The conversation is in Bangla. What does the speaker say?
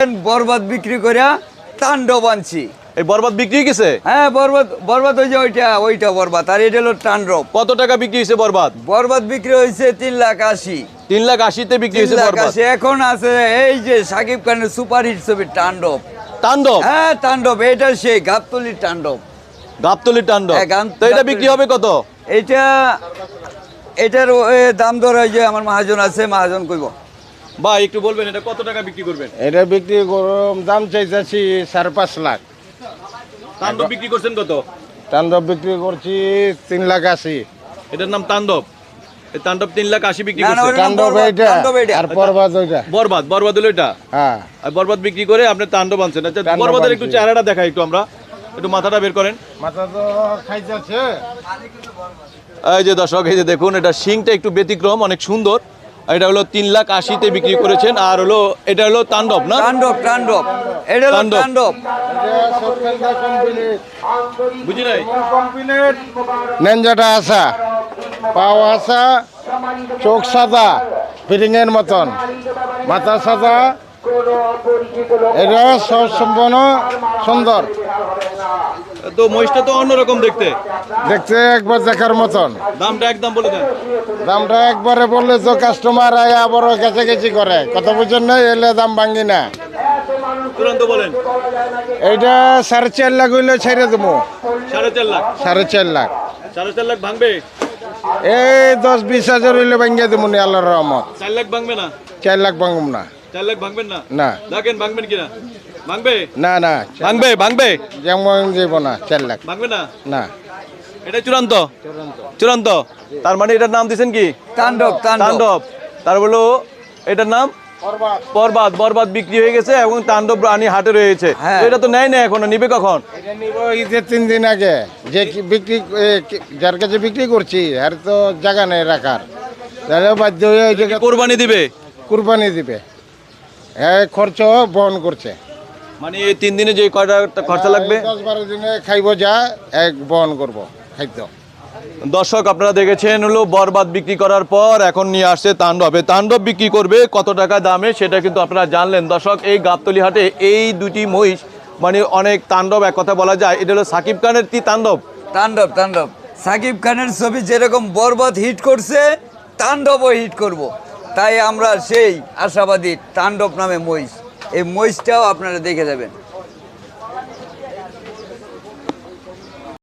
বরবাদ বিক্রি করে তাণ্ডব আনছি। এই বরবাদ বিক্রি গেছে? হ্যাঁ বরবাদ বরবাদ ওই যে ওইটা ওইটা বরবাদ আর এটা হলো তাণ্ডব। কত টাকা বিক্রি হয়েছে বরবাদ? বরবাদ বিক্রি হয়েছে তিন লাখ আশি। তিন লাখ আশিতে বিক্রি হয়েছে বরবাদ। এখন আছে এই যে সাকিব খানের সুপারহিট ছবি তাণ্ডব। তাণ্ডব? হ্যাঁ তাণ্ডব এটা সেই গাবতলির তাণ্ডব। গাবতলির তাণ্ডব। হ্যাঁ, তো এটা বিক্রি হবে কত? এটা এটার দাম হয় যে আমার মহাজন আছে মহাজন কইব। বা একটু বলবেন এটা কত টাকা বিক্রি করবেন? এটা বিক্রি করম দাম চাইতেছি সাড়ে পাঁচ লাখ। তাণ্ডব বিক্রি করছেন কত? তাণ্ডব বিক্রি করছি তিন লাখ আশি। এটার নাম তাণ্ডব। এই তাণ্ডব তিন লাখ আশি বিক্রি করছে। তাণ্ডব বরবাদ, এইটা আর পর্বত ওইটা। বরবাদ বরবাদ হলো এটা? হ্যাঁ। আর বরবাদ বিক্রি করে আপনি তাণ্ডব আনছেন। আচ্ছা বরবাদের একটু চেহারাটা দেখাই একটু আমরা। একটু মাথাটা বের করেন। মাথা তো খাইতেছে। এই যে দর্শক এই যে দেখুন এটা শিংটা একটু ব্যতিক্রম অনেক সুন্দর। এটা হলো তিন লাখ আশিতে বিক্রি করেছেন আর হলো এটা হলো তাণ্ডব না? তাণ্ডব তাণ্ডব। এটা হলো তাণ্ডব। বুঝি নাই? আসা পাও আসা চোখ সাদা ফিরিংয়ের মতন। মাথা সাদা এটা সব সম্পূর্ণ সুন্দর। তো মহিষটা তো অন্যরকম দেখতে। দেখতে একবার দেখার মতন। দামটা একদম বলে দেন। দামটা একবারে বললে তো কাস্টমার আয় আবার কাছাকাছি করে। কথা বুঝছেন না এলে দাম ভাঙ্গি না। বলেন। এইটা সাড়ে চার লাখ হইলে ছেড়ে দেবো। সাড়ে চার লাখ। সাড়ে চার লাখ। সাড়ে চার লাখ ভাঙবে? এই দশ বিশ হাজার হইলে ভাঙ্গিয়ে দেবো নি আল্লাহর রহমত। চার লাখ ভাঙবে না? চার লাখ ভাঙব না। চার লাখ ভাঙবেন না? না। দেখেন ভাঙবেন কিনা। ভাঙবে? না না ভাঙবে ভাঙবে? যেমন যাব না চার লাখ। ভাঙবে না? না। এটা চূড়ান্ত? চূড়ান্ত। তার মানে এটার নাম দিছেন কি? তাণ্ডব তাণ্ডব। তার বলো এটার নাম? বরবাদ। বরবাদ। বিক্রি হয়ে গেছে এবং তাণ্ডব রানী হাটে রয়েছে। হ্যাঁ। এটা তো নেয় না এখনও নিবে কখন? ঈদের তিন দিন আগে। যে বিক্রি যার কাছে বিক্রি করছি আর তো জায়গা নেই রাখার। তাহলে বাধ্য হয়ে কোরবানি দিবে? কুরবানি দিবে। হ্যাঁ খরচ বহন করছে। মানে এই তিন দিনে যে কয়টা খরচা লাগবে? দশ বারো দিনে খাইব যা এক বহন করব খাদ্য দর্শক আপনারা দেখেছেন হলো বরবাদ বিক্রি করার পর এখন নিয়ে আসছে তাণ্ডবে। তাণ্ডব বিক্রি করবে কত টাকা দামে সেটা কিন্তু আপনারা জানলেন। দর্শক এই গাবতলি হাটে এই দুটি মহিষ মানে অনেক তাণ্ডব এক কথা বলা যায়। এটা হলো সাকিব খানের কি তাণ্ডব? তাণ্ডব তাণ্ডব। সাকিব খানের ছবি যেরকম বরবাদ হিট করছে তাণ্ডবও হিট করব। তাই আমরা সেই আশাবাদী তাণ্ডব নামে মহিষ। এই মহিষটাও আপনারা দেখে যাবেন।